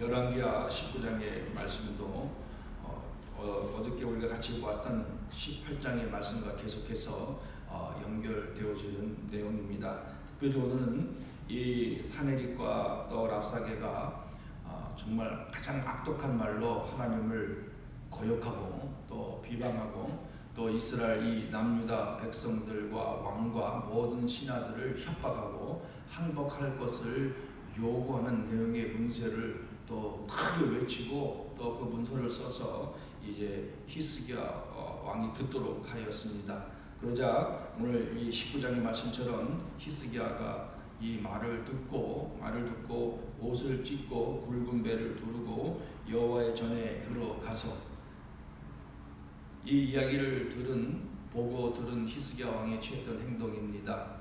열왕기하 19장의 말씀도 어, 어, 어저께 우리가 같이 보았던 18장의 말씀과 계속해서 어, 연결되어지는 내용입니다. 특별히 오늘은 이 사내립과 또 랍사게가 어, 정말 가장 악독한 말로 하나님을 거역하고 또 비방하고 또 이스라엘 이 남유다 백성들과 왕과 모든 신하들을 협박하고 항복할 것을 요구하는 내용의 문서를 또 크게 외치고 또 그 문서를 써서 이제 히스기야 어, 왕이 듣도록 하였습니다. 그러자 오늘 이 19장의 말씀처럼 히스기야가 이 말을 듣고 말을 듣고 옷을 찢고 굵은 배를 두르고 여호와의 전에 들어가서 이 이야기를 들은 보고 들은 히스기야 왕이 취했던 행동입니다.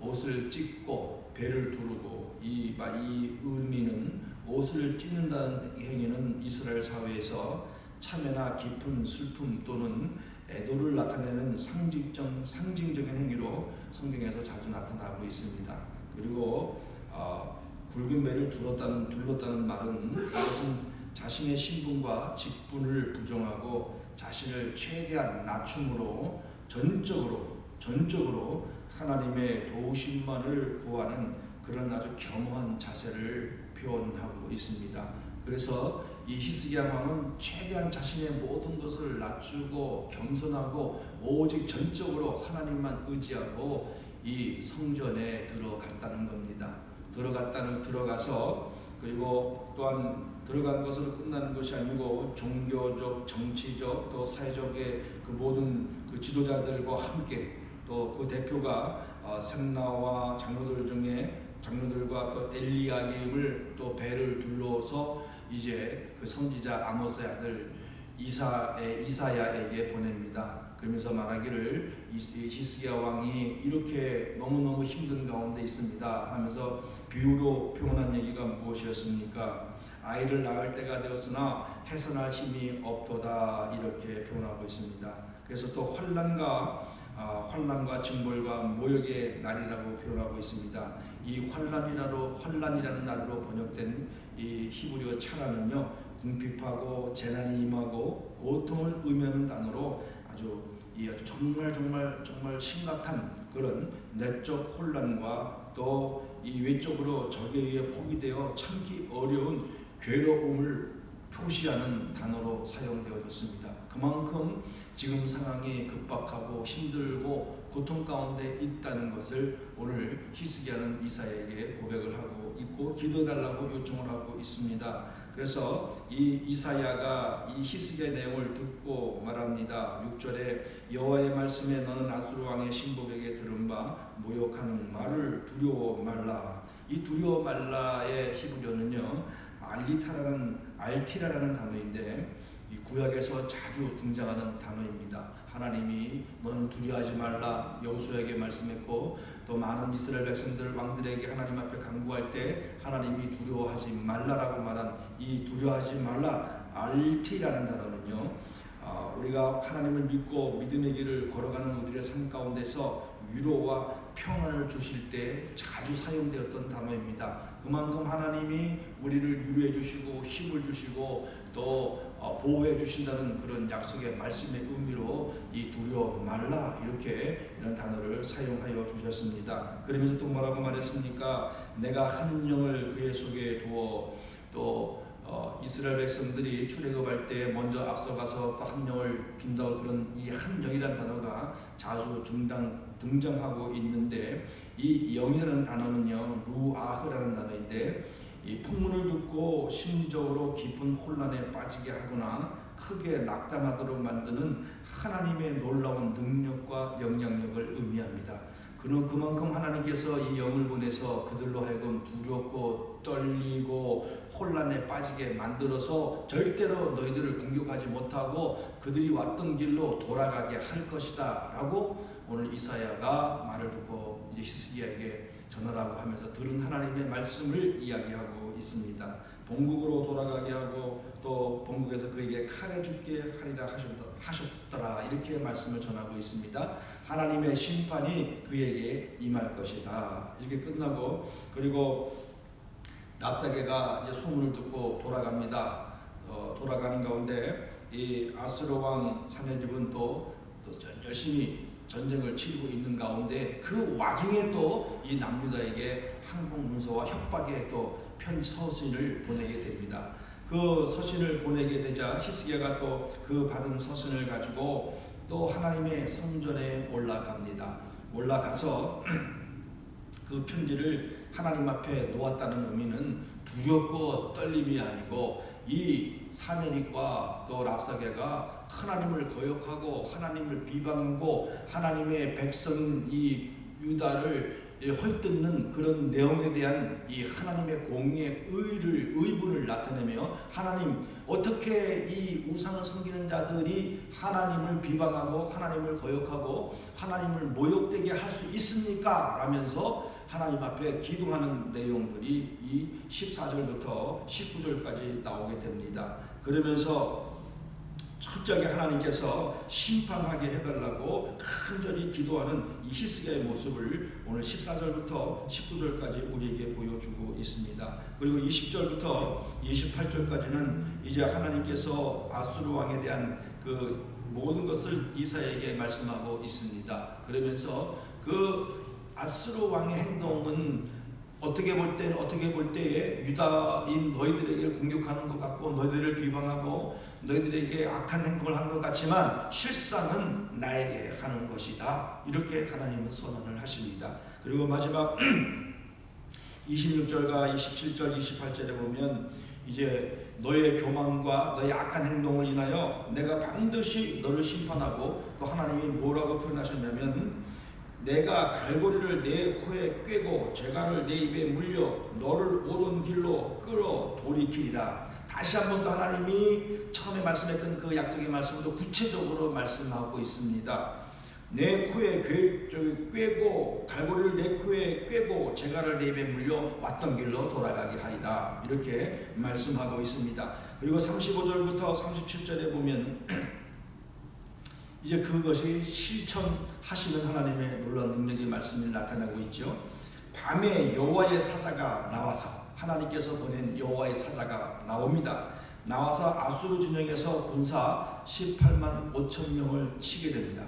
옷을 찢고 배를 두르고 이, 이 의미는 옷을 찢는다는 행위는 이스라엘 사회에서 참회나 깊은 슬픔 또는 애도를 나타내는 상징적, 상징적인 행위로 성경에서 자주 나타나고 있습니다. 그리고 어, 굵은 배를 둘렀다는, 둘렀다는 말은 이것은 자신의 신분과 직분을 부정하고 자신을 최대한 낮춤으로 전적으로 전적으로 하나님의 도우심만을 구하는 그런 아주 겸허한 자세를 표현하고 있습니다. 그래서 이 히스기야 왕은 최대한 자신의 모든 것을 낮추고 겸손하고 오직 전적으로 하나님만 의지하고 이 성전에 들어갔다는 겁니다. 들어갔다는 들어가서 그리고 또한 들어간 것으로 끝나는 것이 아니고 종교적, 정치적, 또 사회적의 그 모든 그 지도자들과 함께 또 그 대표가 어, 셈나와 장로들 중에 장로들과 또 엘리야김을 또 배를 둘러서 이제 그 선지자 아모스의 아들 이사의 이사야에게 보냅니다. 그러면서 말하기를 히스기야 왕이 이렇게 너무너무 힘든 가운데 있습니다 하면서 비유로 표현한 얘기가 무엇이었습니까? 아이를 낳을 때가 되었으나 해산할 힘이 없도다 이렇게 표현하고 있습니다. 그래서 또 환란과 아, 환란과 징벌과 모욕의 날이라고 표현하고 있습니다. 이 환란이라로 환란이라는 날로 번역된 이 히브리어 차라는요 궁핍하고 재난이 임하고 고통을 의미하는 단어로 아주 이 정말 정말 정말 심각한 그런 내적 혼란과 또 이 외적으로 적에 의해 포기되어 참기 어려운 괴로움을 표시하는 단어로 사용되어졌습니다. 그만큼 지금 상황이 급박하고 힘들고 고통 가운데 있다는 것을 오늘 히스기야는 이사에게 고백을 하고 있고 기도달라고 요청을 하고 있습니다. 그래서 이 이사야가 이 히스기야의 내용을 듣고 말합니다. 6절에 여호와의 말씀에 너는 아수르 왕의 신복에게 들은 바 모욕하는 말을 두려워 말라. 이 두려워 말라의 히브리어는요. 알리타라는 알티라라는 단어인데 이 구약에서 자주 등장하는 단어입니다. 하나님이 너는 두려워하지 말라 여호수아에게 말씀했고 또 많은 이스라엘 백성들 왕들에게 하나님 앞에 간구할 때 하나님이 두려워하지 말라라고 말한 이 두려워하지 말라 알티라는 단어는요. 어, 우리가 하나님을 믿고 믿음의 길을 걸어가는 우리의 삶 가운데서 위로와 평안을 주실 때 자주 사용되었던 단어입니다. 그만큼 하나님이 우리를 위로해 주시고 힘을 주시고 또 어, 보호해 주신다는 그런 약속의 말씀의 의미로 이 두려워 말라 이렇게 이런 단어를 사용하여 주셨습니다. 그러면서 또 뭐라고 말했습니까? 내가 한 영을 그의 속에 두어 또 어, 이스라엘 백성들이 출애굽할 때 먼저 앞서가서 또 한 영을 준다고 그런 이 한 영이라는 단어가 자주 중당 등장하고 있는데 이 영이라는 단어는요 루아흐라는 단어인데 이 풍문을 듣고 심리적으로 깊은 혼란에 빠지게 하거나 크게 낙담하도록 만드는 하나님의 놀라운 능력과 영향력을 의미합니다. 그는 그만큼 하나님께서 이 영을 보내서 그들로 하여금 두렵고 떨리고 혼란에 빠지게 만들어서 절대로 너희들을 공격하지 못하고 그들이 왔던 길로 돌아가게 할 것이다 라고 오늘 이사야가 말을 듣고 이제 히스기야에게 전하라고 하면서 들은 하나님의 말씀을 이야기하고 있습니다. 본국으로 돌아가게 하고 또 본국에서 그에게 칼에 죽게 하리라 하셨더라 이렇게 말씀을 전하고 있습니다. 하나님의 심판이 그에게 임할 것이다 이렇게 끝나고 그리고 랍사게가 이제 소문을 듣고 돌아갑니다. 어, 돌아가는 가운데 이 아스로 왕 사내립은 또, 또 전- 열심히 전쟁을 치르고 있는 가운데 그 와중에 또 이 남유다에게 항복 문서와 협박의 또 편지 서신을 보내게 됩니다. 그 서신을 보내게 되자 히스기야가 또 그 받은 서신을 가지고 또 하나님의 성전에 올라갑니다. 올라가서 그 편지를 하나님 앞에 놓았다는 의미는 두렵고 떨림이 아니고 이 사내립과 또 랍사게가 하나님을 거역하고 하나님을 비방하고 하나님의 백성인 이 유다를 헐뜯는 그런 내용에 대한 이 하나님의 공의의 의를 의분을 나타내며 하나님 어떻게 이 우상을 섬기는 자들이 하나님을 비방하고 하나님을 거역하고 하나님을 모욕되게 할 수 있습니까? 라면서 하나님 앞에 기도하는 내용들이 이 14절부터 19절까지 나오게 됩니다. 그러면서 철저하게 하나님께서 심판하게 해달라고 간절히 기도하는 이 히스기야의 모습을 오늘 14절부터 19절까지 우리에게 보여주고 있습니다. 그리고 20절부터 28절까지는 이제 하나님께서 아수르 왕에 대한 그 모든 것을 이사에게 말씀하고 있습니다. 그러면서 그 아수르 왕의 행동은 어떻게 볼 때는 어떻게 볼 때에 유다인 너희들에게 공격하는 것 같고 너희들을 비방하고 너희들에게 악한 행동을 하는 것 같지만 실상은 나에게 하는 것이다. 이렇게 하나님은 선언을 하십니다. 그리고 마지막 26절과 27절, 28절에 보면 이제 너의 교만과 너의 악한 행동을 인하여 내가 반드시 너를 심판하고 또 하나님이 뭐라고 표현하셨냐면 내가 갈고리를 내 코에 꿰고 죄가를 내 입에 물려 너를 옳은 길로 끌어 돌이키리라. 다시 한 번 더 하나님이 처음에 말씀했던 그 약속의 말씀을 또 구체적으로 말씀하고 있습니다. 내 코에 꿰, 저기 꿰고 갈고리를 내 코에 꿰고 제가를 내 입에 물려 왔던 길로 돌아가게 하리라 이렇게 말씀하고 있습니다. 그리고 35절부터 37절에 보면 이제 그것이 실천하시는 하나님의 놀라운 능력의 말씀이 나타나고 있죠. 밤에 여호와의 사자가 나와서 하나님께서 보낸 여호와의 사자가 나옵니다. 나와서 아수르 진영에서 군사 18만 5천 명을 치게 됩니다.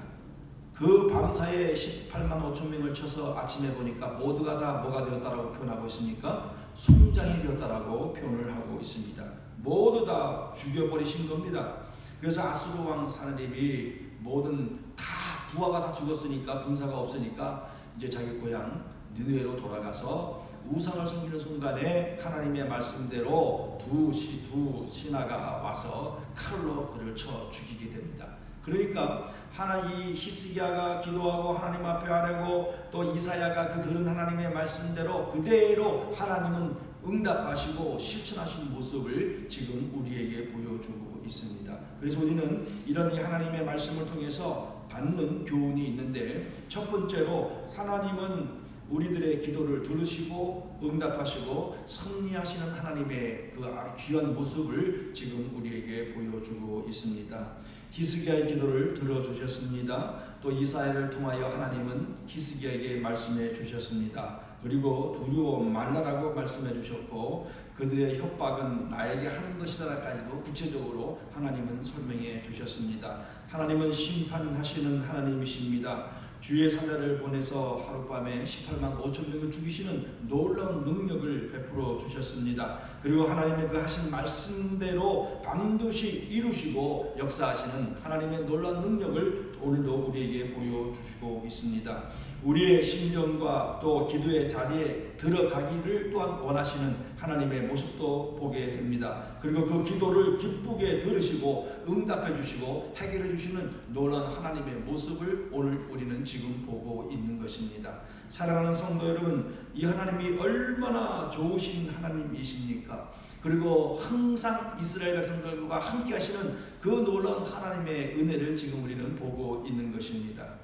그 밤사이에 18만 5천 명을 쳐서 아침에 보니까 모두가 다 뭐가 되었다라고 표현하고 있으니까 송장이 되었다라고 표현을 하고 있습니다. 모두 다 죽여버리신 겁니다. 그래서 아수르 왕 사내립이 모든 다 부하가 다 죽었으니까 군사가 없으니까 이제 자기 고향 니누에로 돌아가서 우상을 섬기는 순간에 하나님의 말씀대로 두, 시, 두 신하가 와서 칼로 그를 쳐 죽이게 됩니다. 그러니까 하나 이 히스기야가 기도하고 하나님 앞에 아뢰고 또 이사야가 그 들은 하나님의 말씀대로 그대로 하나님은 응답하시고 실천하신 모습을 지금 우리에게 보여주고 있습니다. 그래서 우리는 이런 이 하나님의 말씀을 통해서 받는 교훈이 있는데 첫 번째로 하나님은 우리들의 기도를 들으시고 응답하시고 승리하시는 하나님의 그 아주 귀한 모습을 지금 우리에게 보여주고 있습니다. 히스기야의 기도를 들어주셨습니다. 또 이사야를 통하여 하나님은 히스기야에게 말씀해 주셨습니다. 그리고 두려워 말라라고 말씀해 주셨고 그들의 협박은 나에게 하는 것이다라까지도 구체적으로 하나님은 설명해 주셨습니다. 하나님은 심판하시는 하나님이십니다. 주의 사자를 보내서 하룻밤에 18만 5천 명을 죽이시는 놀라운 능력을 베풀어 주셨습니다. 그리고 하나님의 그 하신 말씀대로 반드시 이루시고 역사하시는 하나님의 놀라운 능력을 오늘도 우리에게 보여주시고 있습니다. 우리의 심령과 또 기도의 자리에 들어가기를 또한 원하시는 하나님의 모습도 보게 됩니다. 그리고 그 기도를 기쁘게 들으시고 응답해 주시고 해결해 주시는 놀라운 하나님의 모습을 오늘 우리는 지금 보고 있는 것입니다. 사랑하는 성도 여러분, 이 하나님이 얼마나 좋으신 하나님이십니까? 그리고 항상 이스라엘 백성들과 함께 하시는 그 놀라운 하나님의 은혜를 지금 우리는 보고 있는 것입니다.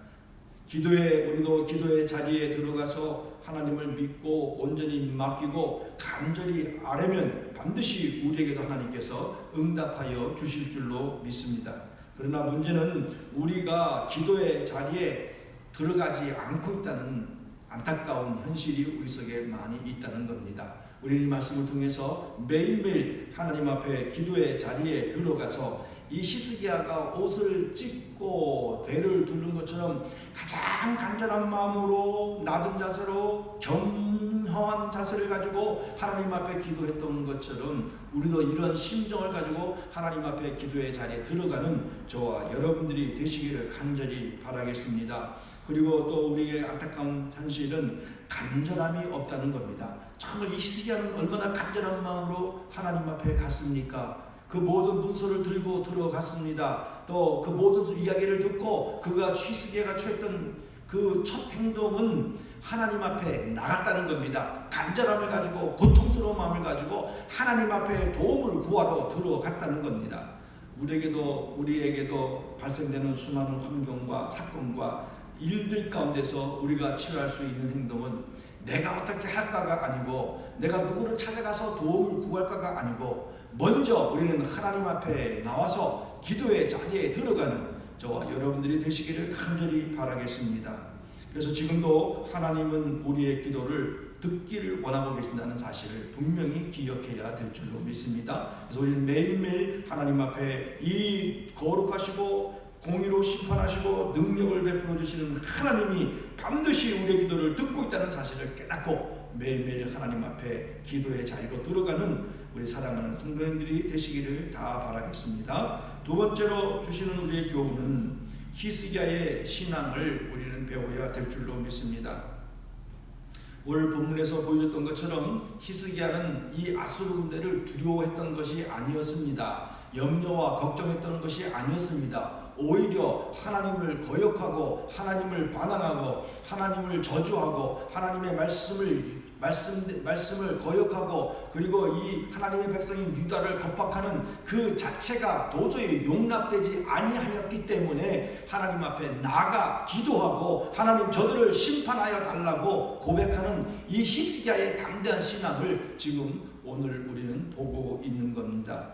기도에 우리도 기도의 자리에 들어가서 하나님을 믿고 온전히 맡기고 간절히 아뢰면 반드시 우리에게도 하나님께서 응답하여 주실 줄로 믿습니다. 그러나 문제는 우리가 기도의 자리에 들어가지 않고 있다는 안타까운 현실이 우리 속에 많이 있다는 겁니다. 우리 이 말씀을 통해서 매일매일 하나님 앞에 기도의 자리에 들어가서 이 히스기야가 옷을 찢고 배를 두른 것처럼 가장 간절한 마음으로 낮은 자세로 겸허한 자세를 가지고 하나님 앞에 기도했던 것처럼 우리도 이런 심정을 가지고 하나님 앞에 기도의 자리에 들어가는 저와 여러분들이 되시기를 간절히 바라겠습니다. 그리고 또 우리의 안타까운 현실은 간절함이 없다는 겁니다. 정말 이 히스기야는 얼마나 간절한 마음으로 하나님 앞에 갔습니까? 그 모든 문서를 들고 들어갔습니다. 또 그 모든 이야기를 듣고 그가 히스기야가 취했던 그 첫 행동은 하나님 앞에 나갔다는 겁니다. 간절함을 가지고 고통스러운 마음을 가지고 하나님 앞에 도움을 구하러 들어갔다는 겁니다. 우리에게도 우리에게도 발생되는 수많은 환경과 사건과 일들 가운데서 우리가 치료할 수 있는 행동은 내가 어떻게 할까가 아니고 내가 누구를 찾아가서 도움을 구할까가 아니고 먼저 우리는 하나님 앞에 나와서 기도의 자리에 들어가는 저와 여러분들이 되시기를 간절히 바라겠습니다. 그래서 지금도 하나님은 우리의 기도를 듣기를 원하고 계신다는 사실을 분명히 기억해야 될 줄로 믿습니다. 그래서 우리는 매일매일 하나님 앞에 이 거룩하시고 공의로 심판하시고 능력을 베풀어 주시는 하나님이 반드시 우리의 기도를 듣고 있다는 사실을 깨닫고 매일매일 하나님 앞에 기도의 자리로 들어가는 우리 사랑하는 성도님들이 되시기를 다 바라겠습니다. 두 번째로 주시는 우리의 교훈은 히스기야의 신앙을 우리는 배워야 될 줄로 믿습니다. 오늘 본문에서 보여줬던 것처럼 히스기야는 이 아수르 군대를 두려워했던 것이 아니었습니다. 염려와 걱정했던 것이 아니었습니다. 오히려 하나님을 거역하고 하나님을 반항하고 하나님을 저주하고 하나님의 말씀을 말씀 말씀을 거역하고 그리고 이 하나님의 백성인 유다를 겁박하는 그 자체가 도저히 용납되지 아니하였기 때문에 하나님 앞에 나가 기도하고 하나님 저들을 심판하여 달라고 고백하는 이 히스기야의 담대한 신앙을 지금 오늘 우리는 보고 있는 겁니다.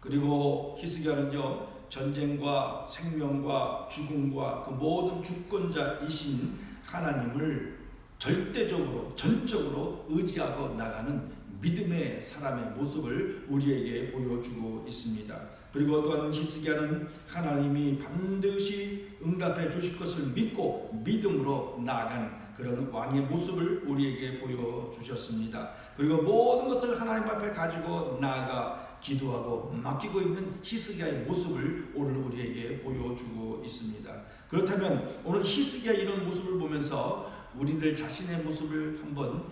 그리고 히스기야는요 전쟁과 생명과 죽음과 그 모든 주권자이신 하나님을 절대적으로 전적으로 의지하고 나가는 믿음의 사람의 모습을 우리에게 보여주고 있습니다. 그리고 또한 히스기야는 하나님이 반드시 응답해 주실 것을 믿고 믿음으로 나아가는 그런 왕의 모습을 우리에게 보여주셨습니다. 그리고 모든 것을 하나님 앞에 가지고 나아가 기도하고 맡기고 있는 히스기야의 모습을 오늘 우리에게 보여주고 있습니다. 그렇다면 오늘 히스기야 이런 모습을 보면서 우리들 자신의 모습을 한번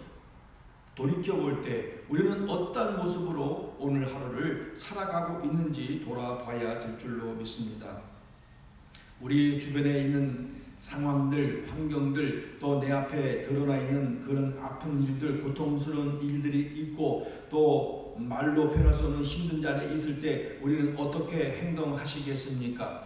돌이켜 볼 때 우리는 어떤 모습으로 오늘 하루를 살아가고 있는지 돌아봐야 될 줄로 믿습니다. 우리 주변에 있는 상황들, 환경들, 또 내 앞에 드러나 있는 그런 아픈 일들, 고통스러운 일들이 있고 또 말로 표현할 수 없는 힘든 자리에 있을 때 우리는 어떻게 행동하시겠습니까?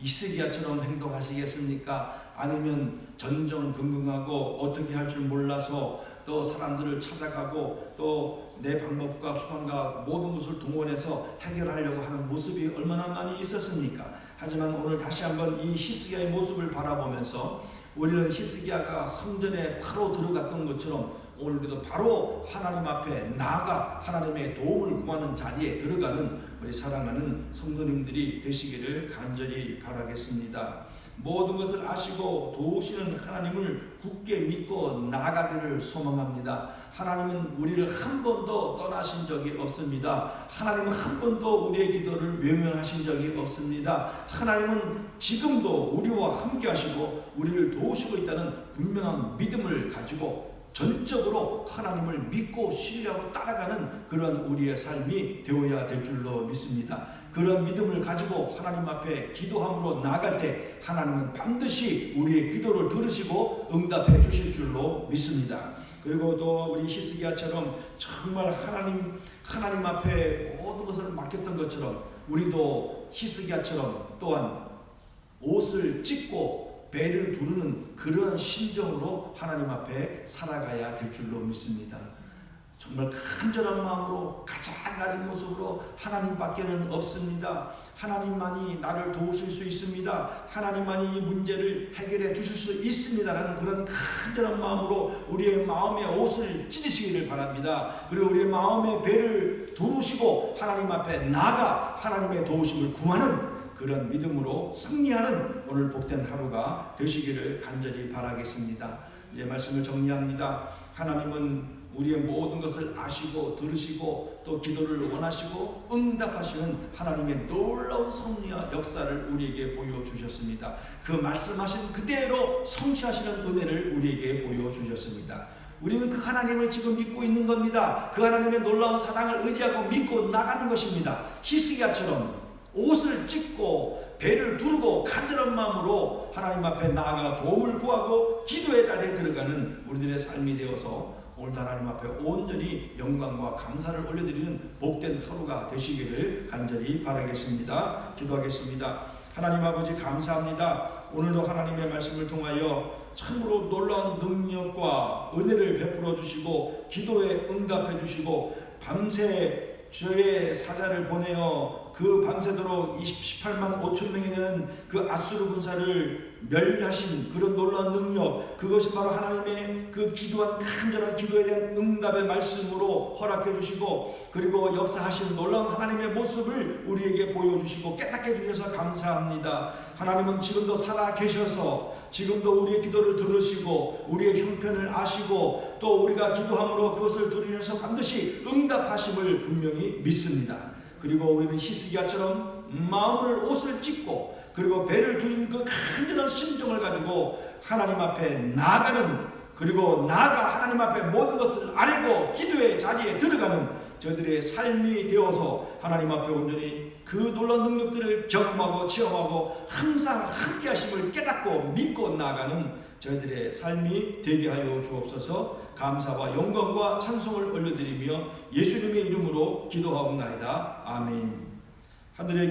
이스기야처럼 행동하시겠습니까? 아니면 전전긍긍하고 어떻게 할 줄 몰라서 또 사람들을 찾아가고 또 내 방법과 추방과 모든 것을 동원해서 해결하려고 하는 모습이 얼마나 많이 있었습니까? 하지만 오늘 다시 한번 이 히스기야의 모습을 바라보면서 우리는 히스기야가 성전에 바로 들어갔던 것처럼 오늘 우리도 바로 하나님 앞에 나아가 하나님의 도움을 구하는 자리에 들어가는 우리 사랑하는 성도님들이 되시기를 간절히 바라겠습니다. 모든 것을 아시고 도우시는 하나님을 굳게 믿고 나아가기를 소망합니다. 하나님은 우리를 한 번도 떠나신 적이 없습니다. 하나님은 한 번도 우리의 기도를 외면하신 적이 없습니다. 하나님은 지금도 우리와 함께 하시고 우리를 도우시고 있다는 분명한 믿음을 가지고 전적으로 하나님을 믿고 신뢰하고 따라가는 그런 우리의 삶이 되어야 될 줄로 믿습니다. 그런 믿음을 가지고 하나님 앞에 기도함으로 나아갈 때 하나님은 반드시 우리의 기도를 들으시고 응답해 주실 줄로 믿습니다. 그리고 또 우리 히스기야처럼 정말 하나님 하나님 앞에 모든 것을 맡겼던 것처럼 우리도 히스기야처럼 또한 옷을 찢고 배를 두르는 그런 심정으로 하나님 앞에 살아가야 될 줄로 믿습니다. 정말 간절한 마음으로 가장 낮은 모습으로 하나님밖에는 없습니다. 하나님만이 나를 도우실 수 있습니다. 하나님만이 이 문제를 해결해 주실 수 있습니다라는 그런 간절한 마음으로 우리의 마음의 옷을 찢으시기를 바랍니다. 그리고 우리의 마음의 배를 두르시고 하나님 앞에 나가 하나님의 도우심을 구하는 그런 믿음으로 승리하는 오늘 복된 하루가 되시기를 간절히 바라겠습니다. 이제 말씀을 정리합니다. 하나님은 우리의 모든 것을 아시고 들으시고 또 기도를 원하시고 응답하시는 하나님의 놀라운 섭리와 역사를 우리에게 보여주셨습니다. 그 말씀하신 그대로 성취하시는 은혜를 우리에게 보여주셨습니다. 우리는 그 하나님을 지금 믿고 있는 겁니다. 그 하나님의 놀라운 사랑을 의지하고 믿고 나가는 것입니다. 히스기야처럼 옷을 찢고 배를 두르고 간절한 마음으로 하나님 앞에 나아가 도움을 구하고 기도의 자리에 들어가는 우리들의 삶이 되어서 오늘도 하나님 앞에 온전히 영광과 감사를 올려드리는 복된 하루가 되시기를 간절히 바라겠습니다. 기도하겠습니다. 하나님 아버지 감사합니다. 오늘도 하나님의 말씀을 통하여 참으로 놀라운 능력과 은혜를 베풀어 주시고 기도에 응답해 주시고 밤새 주의 사자를 보내어 그 밤새도록 28만 5천 명이 되는 그 아수르 군사를 멸하신 그런 놀라운 능력 그것이 바로 하나님의 그 기도한 간절한 기도에 대한 응답의 말씀으로 허락해 주시고 그리고 역사하신 놀라운 하나님의 모습을 우리에게 보여주시고 깨닫게 해주셔서 감사합니다. 하나님은 지금도 살아 계셔서 지금도 우리의 기도를 들으시고 우리의 형편을 아시고 또 우리가 기도함으로 그것을 들으셔서 반드시 응답하심을 분명히 믿습니다. 그리고 우리는 히스기야처럼 마음을 옷을 찢고 그리고 배를 두인 그 간절한 심정을 가지고 하나님 앞에 나아가는 그리고 나아가 하나님 앞에 모든 것을 아뢰고 기도의 자리에 들어가는 저들의 삶이 되어서 하나님 앞에 온전히 그 놀라운 능력들을 경험하고 체험하고 항상 함께 하심을 깨닫고 믿고 나아가는 저희들의 삶이 되게 하여 주옵소서 감사와 영광과 찬송을 올려드리며 예수님의 이름으로 기도하옵나이다. 아멘. 하늘의